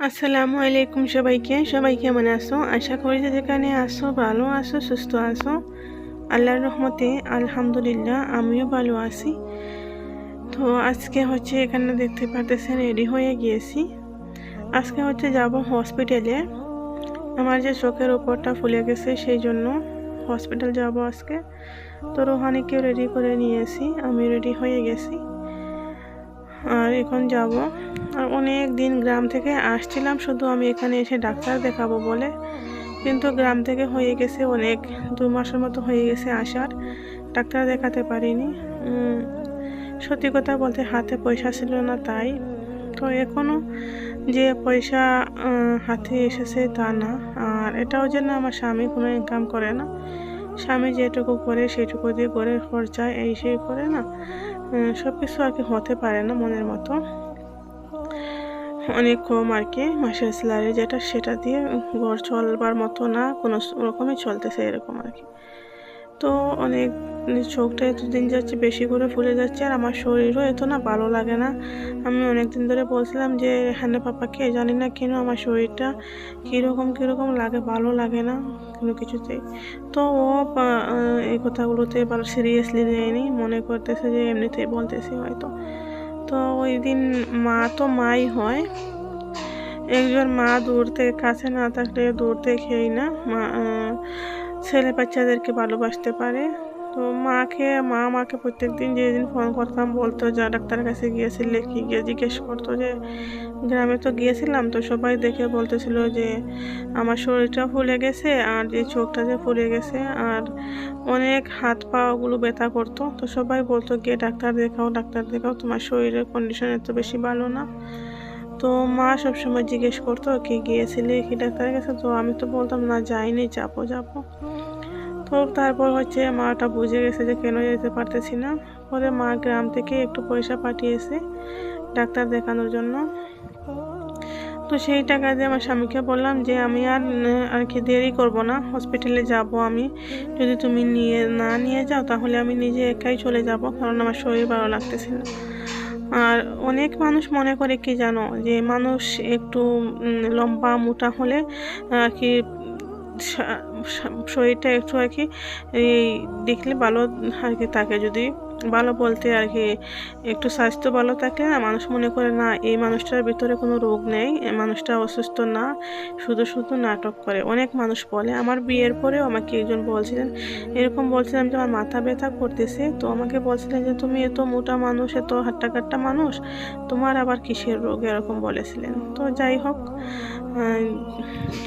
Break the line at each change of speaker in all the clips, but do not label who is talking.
আসসালামু আলাইকুম সবাইকে। সবাই কেমন আসো আশা করি যে যেখানে আসো ভালো আসো সুস্থ আছো। আল্লাহর রহমতে আলহামদুলিল্লাহ, আমিও ভালো আছি। তো আজকে হচ্ছে এখানে দেখতে পারতেছেন, রেডি হয়ে গিয়েছি। আজকে হচ্ছে যাব হসপিটালে। আমার যে চোখের উপরটা ফুলে গেছে, সেই জন্য হসপিটাল যাব আজকে। তো রোহানিকেও রেডি করে নিয়েছি আমি রেডি হয়ে গেছি। আর এখন যাব আর অনেক দিন গ্রাম থেকে আসছিলাম, শুধু আমি এখানে এসে ডাক্তার দেখাবো বলে। কিন্তু গ্রাম থেকে হয়ে গেছে অনেক, দু মাসের মতো হয়ে গেছে আসার, ডাক্তার দেখাতে পারিনি। সত্যি কথা বলতে হাতে পয়সা ছিল না তাই। তো এখনও যে পয়সা হাতে এসেছে তা না। আর এটাও যেন আমার স্বামী কোনো ইনকাম করে না। স্বামী যেটুকু করে সেটুকু দিয়ে ঘরের খরচা এই সেই করে না। সব কিছু আর কি হতে পারে না মনের মতো। অনেক কম আর কি। মাসের স্যালারি যেটা সেটা দিয়ে ঘর চলবার মতো না, কোনো রকমই চলতেছে এরকম আর কি। তো অনেক চোখটা এত দিন যাচ্ছে বেশি করে ফুলে যাচ্ছে আর আমার শরীরও এত না ভালো লাগে না। আমি অনেক দিন ধরে বলছিলাম যে হ্যাঁ পাপাকে জানি না কেন আমার শরীরটা কীরকম কীরকম লাগে, ভালো লাগে না কোনো কিছুতেই তো ও এই কথাগুলোতে ভালো সিরিয়াসলি নেয়নি। মনে করতেছে যে, এমনিতেই বলতেছি হয়তো। তো ওই দিন মা তো মাই হয়। একজন মা দূর থেকে, কাছে না থাকলে দূর থেকেই না। মা ছেলে বাচ্চাদেরকে ভালোবাসতে পারে। তো মাকে, মা আমাকে প্রত্যেক দিন যেদিন ফোন করতাম বলতো, যা ডাক্তারের কাছে গিয়েছিলে কি গিয়ে জিজ্ঞেস করতো যে, গ্রামে তো গিয়েছিলাম তো সবাই দেখে বলতেছিল যে, আমার শরীরটা ফুলে গেছে আর যে চোখটা যে ফুলে গেছে আর অনেক হাত পা ওগুলো ব্যথা করতো। তো সবাই বলতো, গিয়ে ডাক্তার দেখাও ডাক্তার দেখাও, তোমার শরীরের কন্ডিশন এত বেশি ভালো না। তো মা সবসময় জিজ্ঞেস করতো, কি গিয়েছিলে, কি ডাক্তারের কাছে? তো আমি তো বলতাম, না, যাইনি, যাব যাব। তো তারপর হচ্ছে মাটা বুঝে গেছে যে কেন যেতে পারতেছি না। পরে মা গ্রাম থেকে একটু পয়সা পাঠিয়েছে ডাক্তার দেখানোর জন্য। তো সেই টাকা দিয়ে আমার স্বামীকে বললাম যে, আমি আর আর কি দেরি করব না হসপিটালে যাব আমি। যদি তুমি নিয়ে, না নিয়ে যাও, তাহলে আমি নিজে একাই চলে যাব, কারণ আমার শরীর ভালো লাগতেছে না। আর অনেক মানুষ মনে করে, কি জানো, যে মানুষ একটু লম্বা মোটা হলে আর কি শরীরটা একটু আর কি, এই দেখলে ভালো আর কি থাকে। যদি ভালো বলতে আর কি একটু স্বাস্থ্য ভালো থাকলে না, মানুষ মনে করে না, এই মানুষটার ভিতরে কোনো রোগ নেই মানুষটা অসুস্থ না, শুধু শুধু নাটক করে। অনেক মানুষ বলে, আমার বিয়ের পরেও আমাকে একজন বলছিলেন, এরকম বলছিলাম যে আমার মাথা ব্যথা করতেছে, তো আমাকে বলছিলেন যে তুমি এত মোটা মানুষ, এত হাট্টাকাট্টা মানুষ, তোমার আবার কিসের রোগ? এরকম বলেছিলেন। তো যাই হোক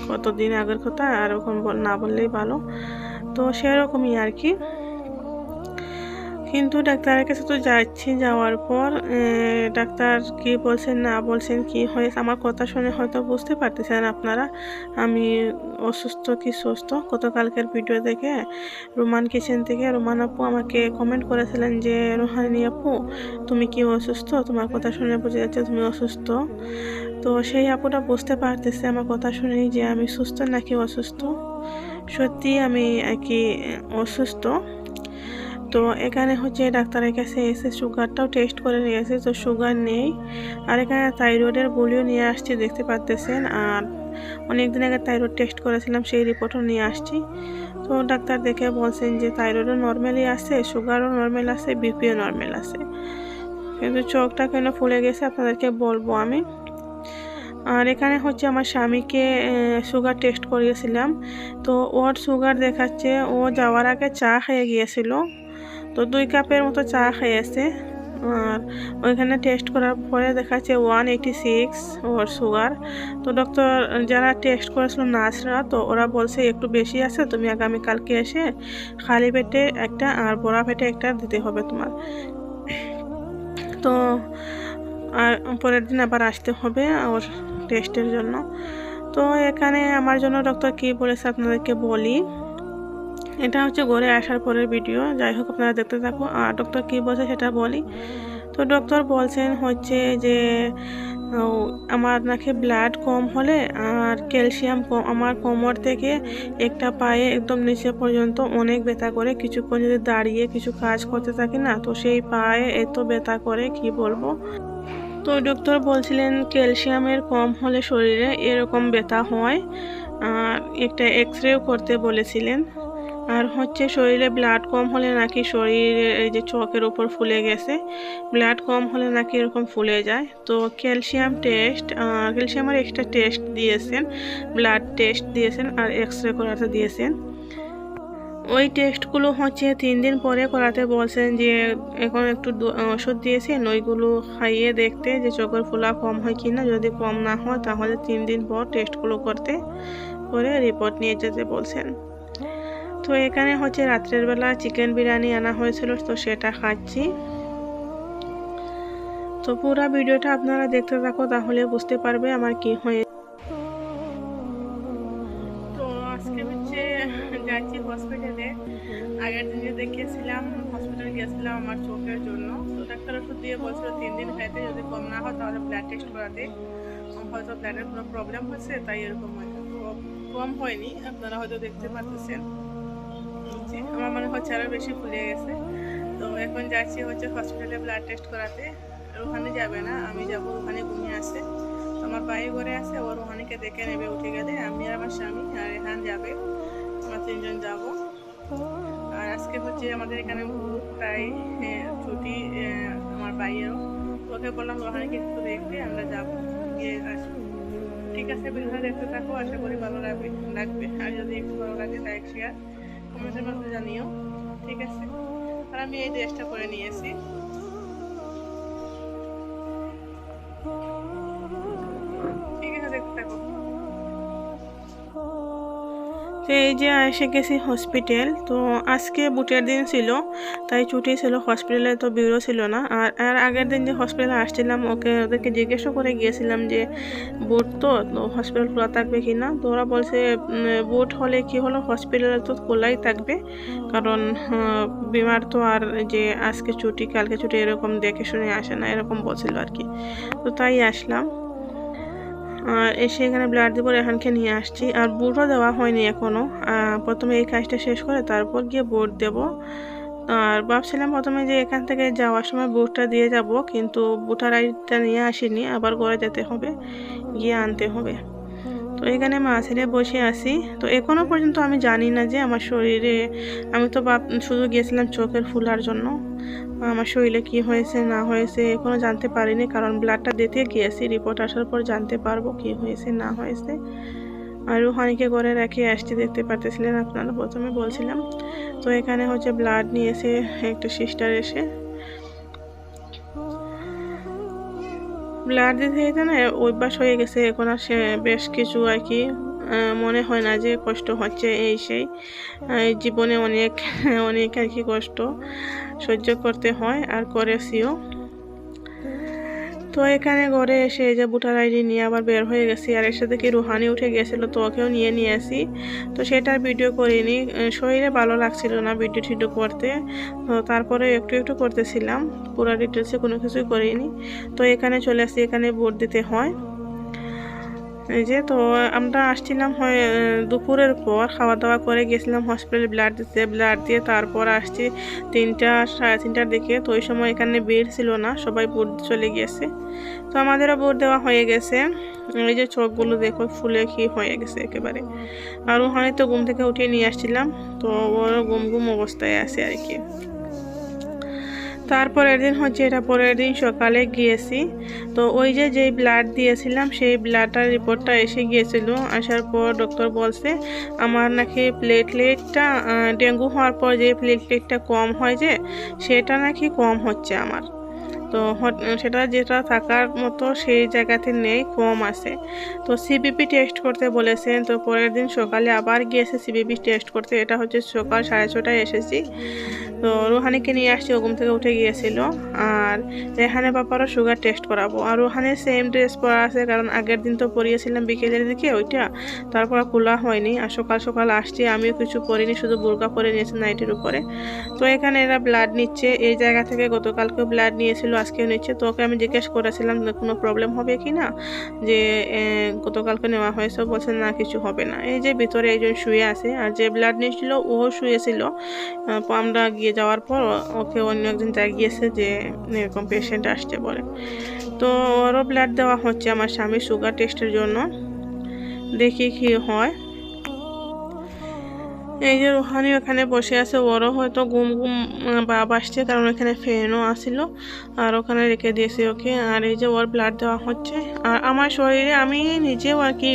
কতদিন আগের কথা আর ওরকম না বললেই ভালো। তো সেরকমই আর কি। কিন্তু ডাক্তারের কাছে তো যাচ্ছি যাওয়ার পর ডাক্তার কি বলছেন, না বলছেন, কি হয়েছে, আমার কথা শুনে হয়তো বুঝতে পারতেছেন আপনারা। আমি অসুস্থ কি সুস্থ? গতকালকের ভিডিও দেখে রোমান কিচেন থেকে, রোমান আপু আমাকে কমেন্ট করেছিলেন যে, রোহানি আপু, তুমি কি অসুস্থ? তোমার কথা শুনে বুঝে যাচ্ছে তুমি অসুস্থ। তো সেই আপুটা বুঝতে পারতেছে আমার কথা শুনেই যে আমি সুস্থ নাকি অসুস্থ। সত্যি আমি আর কি অসুস্থ। তো এখানে হচ্ছে ডাক্তারের কাছে এসে সুগারটাও টেস্ট করে নিয়েছে তো সুগার নেই। আর এখানে থাইরয়েডের বলিও নিয়ে আসছি, দেখতে পাচ্তেছেন আর অনেক দিন আগে থাইরয়েড টেস্ট করেছিলাম, সেই রিপোর্টও নিয়ে আসছি। তো ডাক্তার দেখে বলছেন যে থাইরয়েডও নর্মালি আছে সুগারও নর্মাল আছে বিপিও নর্মাল আছে। কিন্তু চোখটা কেন ফুলে গেছে আপনাদেরকে বলব আমি। আর এখানে হচ্ছে আমার স্বামীকে সুগার টেস্ট করিয়েছিলাম। তো ওর সুগার দেখাচ্ছে, ও যাওয়ার আগে চা খেয়ে গিয়েছিল। তো দুই কাপের মতো চা খেয়েছে। আর ওইখানে টেস্ট করার পরে দেখাচ্ছে ওয়ান এইটি সিক্স ওর সুগার তো ডক্টর যারা টেস্ট করেছিল নার্সরা, তো ওরা বলছে একটু বেশি আছে, তুমি আগামীকালকে এসে খালি পেটে একটা আর বড়া পেটে একটা দিতে হবে তোমার। তো আর পরের দিন আবার আসতে হবে ওর টেস্টের জন্য। তো এখানে আমার জন্য ডক্টর কী বলেছে আপনাদেরকে বলি। এটা হচ্ছে ঘরে আসার পরের ভিডিও। যাই হোক, আপনারা দেখতে থাকো। আর ডক্টর কী বলছে সেটা বলি। তো ডক্টর বলছেন হচ্ছে যে আমার নাকি ব্লাড কম হলে আর ক্যালসিয়াম কম, আমার কোমর থেকে একটা পায়ে একদম নিচে পর্যন্ত অনেক ব্যথা করে। কিছুক্ষণ যদি দাঁড়িয়ে কিছু কাজ করতে থাকি না, তো সেই পায়ে এত ব্যথা করে, কি বলব? তো ডক্টর বলছিলেন ক্যালসিয়ামের কম হলে শরীরে এরকম ব্যথা হয়। আর একটা এক্স রেও করতে বলেছিলেন। আর হচ্ছে শরীরে ব্লাড কম হলে নাকি শরীরে এই যে চোখের উপর ফুলে গেছে ব্লাড কম হলে নাকি এরকম ফুলে যায়। তো ক্যালসিয়াম টেস্ট ক্যালসিয়ামের একটা টেস্ট দিয়েছেন ব্লাড টেস্ট দিয়েছেন আর এক্স রে করাতে দিয়েছেন। ওই টেস্টগুলো হচ্ছে তিন দিন পরে করাতে বলছেন যে, এখন একটু ওষুধ দিয়েছেন, ওইগুলো খাইয়ে দেখতে যে চোখের ফোলা কম হয় কি না যদি কম না হয় তাহলে তিন দিন পর টেস্টগুলো করতে, করে রিপোর্ট নিয়ে যেতে বলছেন। তো এখানে হচ্ছে রাত্রের বেলা চিকেন বিরিয়ানি আনা হয়েছিল, তো সেটা খাচ্ছি। তো পুরো ভিডিওটা আপনারা দেখতে থাকো, তাহলে বুঝতে পারবে আমার কি হয়ে তো আজকে হচ্ছে যাচ্ছি হসপিটালে আগের দিন যে দেখিয়েছিলাম হসপিটালে গিয়েছিলাম আমার চোখের জন্য। তো ডাক্তার ওষুধ দিয়ে বলছিল তিন দিন খাইতে, যদি কম না হয় তাহলে ব্লাড টেস্ট করাতে। হয়তো ব্লাডের কোনো প্রবলেম হয়েছে, তাই এরকম হয়েছে তো কম হয়নি, আপনারা হয়তো দেখতে পাচ্ছেন জি, আমার মনে হচ্ছে আরও বেশি ফুলে গেছে। তো এখন যাচ্ছি হচ্ছে হসপিটালে ব্লাড টেস্ট করাতে। ওখানে যাবে না আমি যাব ওখানে ঘুমিয়ে তো আমার বাইরে ঘরে আছে ওর রুহানিকে দেখে নেবে উঠে গেলে। আমি আর আমার স্বামী আর রেহান যাবে আমরা তিনজন যাব। আর আজকে হচ্ছে আমাদের এখানে হ্যাঁ, ছুটি আমার বাইরেও ওকে বললাম ওখানে একটু দেখবে আমরা যাব। গিয়ে আসব ঠিক আছে ভিডিওটা দেখতে থাকো আশা করি ভালো লাগবে লাগবে। আর যদি একটু ভালো লাগে লাইক শেয়ার কমেন্টের মধ্যে জানিও ঠিক আছে? আর আমি এই ড্রেসটা পরে নিয়েছি তো এই যে এসে গেছি হসপিটাল, তো আজকে বুটের দিন ছিল, তাই ছুটি ছিল, হসপিটালে তো বিউরো ছিল না। আর আর আগের দিন যে হসপিটালে আসছিলাম, ওকে ওদেরকে জিজ্ঞাসা করে গিয়েছিলাম যে, বুট তো তো হসপিটাল খোলা থাকবে কি না? তো ওরা বলছে বুট হলে কি হলো? হসপিটালে তো খোলাই থাকবে। কারণ বিমার তো আর যে আজকে ছুটি, কালকে ছুটি এরকম দেখে শুনে আসে না, এরকম বলছিল আর কি। তো তাই আসলাম। আর এসে এখানে ব্লাড দিব রেহানকে নিয়ে আসছি। আর বুটও দেওয়া হয়নি এখনও প্রথমে এই কাজটা শেষ করে তারপর গিয়ে বুট দেব। আর ভাবছিলাম প্রথমে যে এখান থেকে যাওয়ার সময় বুটটা দিয়ে যাব, কিন্তু বুটার আইডিটা নিয়ে আসিনি। আবার ঘরে যেতে হবে, গিয়ে আনতে হবে। তো এখানে মা ছেলে বসে আছি। তো এখনও পর্যন্ত আমি জানি না যে আমার শরীরে, আমি তো শুধু গিয়েছিলাম চোখের ফুলার জন্য। আমার শরীরে কি হয়েছে, না হয়েছে এখনও জানতে পারিনি, কারণ ব্লাডটা দিতে গিয়েছি রিপোর্ট আসার পর জানতে পারব কি হয়েছে, না হয়েছে। আর রুহানিকে ঘরে রেখে আসতে দেখতে পারতেছিলেন আপনারা প্রথমে বলছিলাম। তো এখানে হচ্ছে ব্লাড নিয়েছে একটা সিস্টার এসে। ব্লাড দিতে দিতে না অভ্যাস হয়ে গেছে, এখন আর সে বেশ কিছু আর কি মনে হয় না যে কষ্ট হচ্ছে এই সেই জীবনে অনেক অনেক আর কি কষ্ট সহ্য করতে হয় আর করেছিও। তো এখানে ঘরে এসে এই যে বুটার আইডি নিয়ে আবার বের হয়ে গেছি আর এর সাথে কি রুহানি উঠে গেছিল তো ওকেও নিয়ে নিয়ে আসি। তো সেটার ভিডিও করিনি শরীরে ভালো লাগছিল না ভিডিও টিডিও করতে। তো তারপরে একটু একটু করতেছিলাম, পুরো ডিটেলসে কোনো কিছুই করিনি। তো এখানে চলে আসি, এখানে ভোট দিতে হয়। এই যে তো, আমরা আসছিলাম হয়, দুপুরের পর খাওয়া দাওয়া করে গেছিলাম হসপিটালে ব্লাড দিতে। ব্লাড দিয়ে তারপর আসছি তিনটা, সাড়ে তিনটার দিকে। তো ওই সময় এখানে ভিড় ছিল না, সবাই ভোট চলে গিয়েছে তো আমাদেরও ভোট দেওয়া হয়ে গেছে। এই যে চোখগুলো দেখো, ফুলে কি হয়ে গেছে একেবারে। আর ওখানে তো ঘুম থেকে উঠিয়ে নিয়ে আসছিলাম। তো ওর ঘুম ঘুম অবস্থায় আছে আর কি। তারপরের দিন হচ্ছে এটা পরের দিন সকালে গিয়েছি। তো ওই যে যেই ব্লাড দিয়েছিলাম, সেই ব্লাডটার রিপোর্টটা এসে গিয়েছিল। আসার পর ডক্টর বলছে, আমার নাকি প্লেটলেটটা ডেঙ্গু হওয়ার পর যে প্লেটলেটটা কম হয় যে, সেটা নাকি কম হচ্ছে আমার। তো সেটা যেটা থাকার মতো সেই জায়গাতে নেই, কম আছে। তো সিবিপি টেস্ট করতে বলেছেন। তো পরের দিন সকালে আবার গিয়েছে সিবিপি টেস্ট করতে। এটা হচ্ছে সকাল সাড়ে ছটায় এসেছি। তো রুহানিকে নিয়ে আসছি, ও ঘুম থেকে উঠে গিয়েছিল। আর রেহানে বাপারও সুগার টেস্ট করাবো। আর রুহানের সেম ড্রেস পরা আছে, কারণ আগের দিন তো পরিয়েছিলাম বিকেলের দিকে ওইটা। তারপর খোলা হয়নি। আর সকাল সকাল আসছি, আমিও কিছু পরিনি, শুধু বোরকা পরে নিয়েছি নাইটের উপরে। তো এখানে এরা ব্লাড নিচ্ছে। এই জায়গা থেকে গতকালকেও ব্লাড নিয়েছিল, আজকেও নিচ্ছে। তো ওকে আমি জিজ্ঞেস করেছিলাম কোনো প্রবলেম হবে কি না? যে গতকালকে নেওয়া হয়েছে। বলছে, না, কিছু হবে না। এই যে ভিতরে একজন শুয়ে আছে, আর যে ব্লাড নিয়েছিল, ও শুয়েছিল। আমরা গিয়ে যাওয়ার পর ওকে অন্য একজন জাগিয়েছে যে এরকম পেশেন্ট আসছে বলে। তো ওরও ব্লাড দেওয়া হচ্ছে আমার স্বামীর সুগার টেস্টের জন্য। দেখি কি হয়। এই যে রুহানি ওখানে বসে আছে, ওরও হয়তো ঘুম ঘুম বাপ আসছে, কারণ ওখানে ফ্যানও আসিল, আর ওখানে রেখে দিয়েছি ওকে। আর এই যে ওর ব্লাড দেওয়া হচ্ছে, আর আমার শরীরে আমি নিজেও আর কি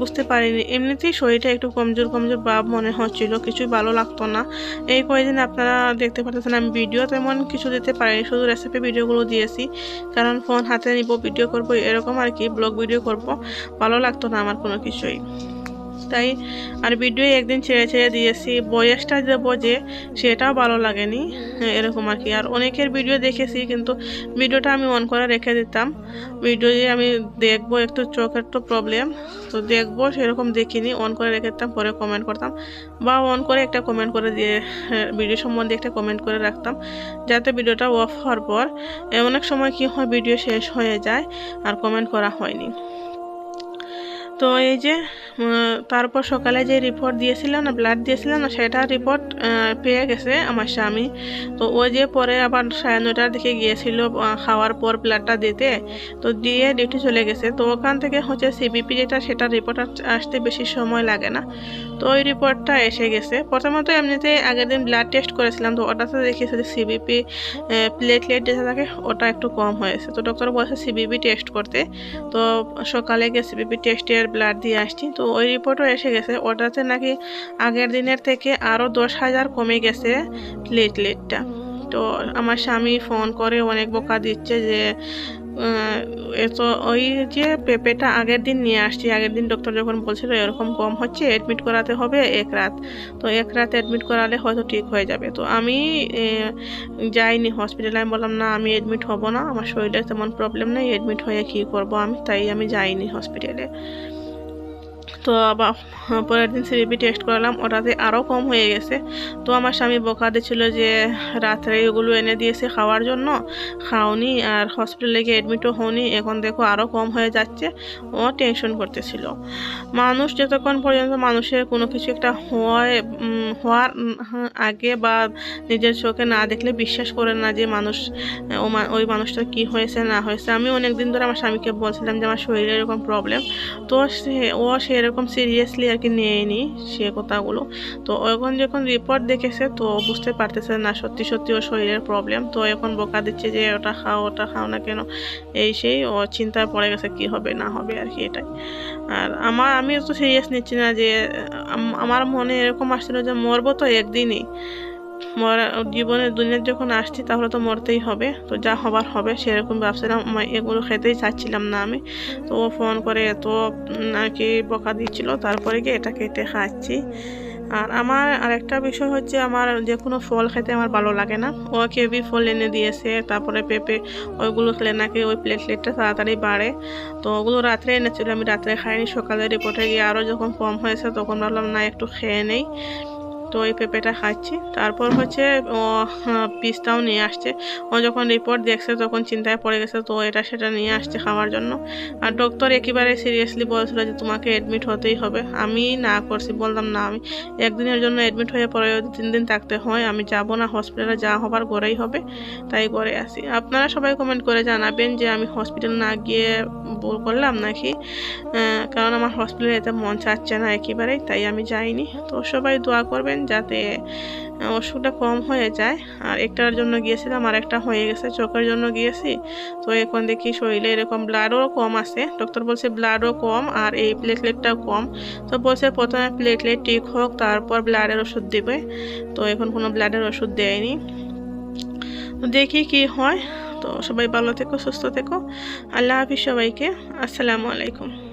বুঝতে পারিনি। এমনিতেই শরীরটা একটু কমজোর কমজোর ভাব মনে হচ্ছিল, কিছুই ভালো লাগতো না। এই কয়েকদিন আপনারা দেখতে পাচ্ছেন আমি ভিডিও তেমন কিছু দিতে পারিনি, শুধু রেসিপি ভিডিওগুলো দিয়েছি। কারণ ফোন হাতে নিব ভিডিও করব, এরকম আর কি ব্লগ ভিডিও করব, ভালো লাগতো না আমার কোনো কিছুই। তাই আর ভিডিও একদিন ছেড়ে ছেড়ে দিয়েছি। বয়সটা দেবো যে সেটাও ভালো লাগেনি। হ্যাঁ, এরকম আর কি। আর অনেকের ভিডিও দেখেছি কিন্তু ভিডিওটা আমি অন করে রেখে দিতাম। ভিডিও যে আমি দেখব একটু চোখের তো প্রবলেম তো দেখব সেরকম দেখিনি। অন করে রেখে দিতাম পরে কমেন্ট করতাম। বা অন করে একটা কমেন্ট করে দিয়ে হ্যাঁ, ভিডিও সম্বন্ধে একটা কমেন্ট করে রাখতাম যাতে ভিডিওটা অফ হওয়ার পর অনেক সময় কি হয় ভিডিও শেষ হয়ে যায় আর কমেন্ট করা হয়নি। তো এই যে তারপর সকালে যে রিপোর্ট দিয়েছিলাম না ব্লাড দিয়েছিলাম না, সেটা রিপোর্ট পেয়ে গেছে আমার স্বামী। তো ও যে পরে আবার সাড়ে নটার দিকে গিয়েছিল খাওয়ার পর ব্লাডটা দিতে, তো দিয়ে ডিউটি চলে গেছে। তো ওখান থেকে হচ্ছে সিবিপি যেটা, সেটা রিপোর্ট আসতে বেশি সময় লাগে না। তো ওই রিপোর্টটা এসে গেছে। প্রথমত এমনিতে আগের দিন ব্লাড টেস্ট করেছিলাম, তো ওটাতে দেখিয়েছে যে সিবিপি প্লেটলেট যেটা থাকে, ওটা একটু কম হয়েছে। তো ডক্টর বলছে সিবিপি টেস্ট করতে। তো সকালে গিয়ে সিবিপি টেস্টের ব্লাড দিয়ে আসছি। তো ওই রিপোর্টও এসে গেছে। ওটাতে নাকি আগের দিনের থেকে আরও দশ হাজার কমে গেছে প্লেটলেটটা তো আমার স্বামী ফোন করে অনেক বোকা দিচ্ছে যে তো ওই যে পেঁপেটা আগের দিন নিয়ে আসছি। আগের দিন ডক্টর যখন বলছিল এরকম কম হচ্ছে অ্যাডমিট করাতে হবে এক রাত। তো এক রাত অ্যাডমিট করালে হয়তো ঠিক হয়ে যাবে। তো আমি যাইনি হসপিটালে আমি বললাম, না, আমি অ্যাডমিট হব না। আমার শরীরে তেমন প্রবলেম নেই। অ্যাডমিট হয়ে কী করব আমি? তাই আমি যাইনি হসপিটালে তো আবার পরের দিন সিবিপি টেস্ট করালাম ওটাতে আরও কম হয়ে গেছে। তো আমার স্বামী বকা দিচ্ছিল যে রাত্রে এগুলো এনে দিয়েছে খাওয়ার জন্য। খাওনি আর হসপিটালে গিয়ে অ্যাডমিটও হওনি এখন দেখো আরও কম হয়ে যাচ্ছে। ও টেনশন করতেছিল। মানুষ যতক্ষণ পর্যন্ত মানুষের কোনো কিছু একটা হয় হওয়ার হ্যাঁ, আগে বা নিজের চোখে না দেখলে বিশ্বাস করে না যে মানুষ ওই মানুষটা কি হয়েছে না হয়েছে। আমি অনেক দিন ধরে আমার স্বামীকে বলছিলাম যে আমার শরীরে এরকম প্রবলেম তো সে ও সেরকম সিরিয়াসলি আর কি নেয়নি সে কথাগুলো। তো এখন যখন রিপোর্ট দেখেছে, তো বুঝতে পারতেছে না সত্যি সত্যি ওর শরীরের প্রবলেম তো এখন বোকা দিচ্ছে যে ওটা খাও ওটা খাও না কেন? এই সেই ও চিন্তায় পড়ে গেছে কি হবে, না হবে আর কি এটাই। আর আমার আমি তো সিরিয়াস নিচ্ছি না যে আমার মনে এরকম আসছিল যে মরবো তো একদিনই। মরা জীবনের দুনিয়ার যখন আসছি, তাহলে তো মরতেই হবে। তো যা হবার হবে, সেরকম ভাবছিলাম। এগুলো খেতেই চাচ্ছিলাম না আমি। তো ও ফোন করে এত আর কি বকা দিচ্ছিল। তারপরে গিয়ে এটা কেটে খাচ্ছি। আর আমার আরেকটা বিষয় হচ্ছে, আমার যে কোনো ফল খেতে আমার ভালো লাগে না। ও কেবি ফল এনে দিয়েছে। তারপরে পেঁপে, ওইগুলো খেলে নাকি ওই প্লেটলেটটা তাড়াতাড়ি বাড়ে। তো ওগুলো রাত্রে এনেছিল। আমি রাত্রে খাইনি। সকালে রিপোর্টে গিয়ে আরও যখন কম হয়েছে, তখন ভাবলাম, না, একটু খেয়ে নেই। তো ওই পেঁপেটা খাচ্ছি। তারপর হচ্ছে ও হ্যাঁ, পিসটাও নিয়ে আসছে। ও যখন রিপোর্ট দেখছে তখন চিন্তায় পড়ে গেছে তো এটা সেটা নিয়ে আসছে খাওয়ার জন্য। আর ডক্টর একেবারে সিরিয়াসলি বলছিল যে তোমাকে অ্যাডমিট হতেই হবে। আমি না করছি বললাম না আমি। একদিনের জন্য অ্যাডমিট হয়ে পরে তিন দিন থাকতে হয় আমি যাব না হসপিটালে যা হবার ঘরেই হবে তাই করে আসি। আপনারা সবাই কমেন্ট করে জানাবেন যে আমি হসপিটাল না গিয়ে ভুল করলাম নাকি? কারণ আমার হসপিটালে যেতে মন চাচ্ছে না একেবারেই তাই আমি যাইনি। তো সবাই দোয়া করবেন যাতে অসুখটা কম হয়ে যায়। আর একটার জন্য গিয়েছিলাম, আর একটা হয়ে গেছে, চোখের জন্য গিয়েছি। তো এখন দেখি শরীরে এরকম ব্লাডও কম আছে। ডক্টর বলছে ব্লাডও কম, আর এই প্লেটলেটটাও কম। তো বলছে প্রথমে প্লেটলেট ঠিক হোক, তারপর ব্লাডের ওষুধ দেবে। তো এখন কোনো ব্লাডের ওষুধ দেয়নি। দেখি কি হয়। তো সবাই ভালো থেকো, সুস্থ থেকো। আল্লাহ হাফিজ সবাইকে। আসসালামু আলাইকুম।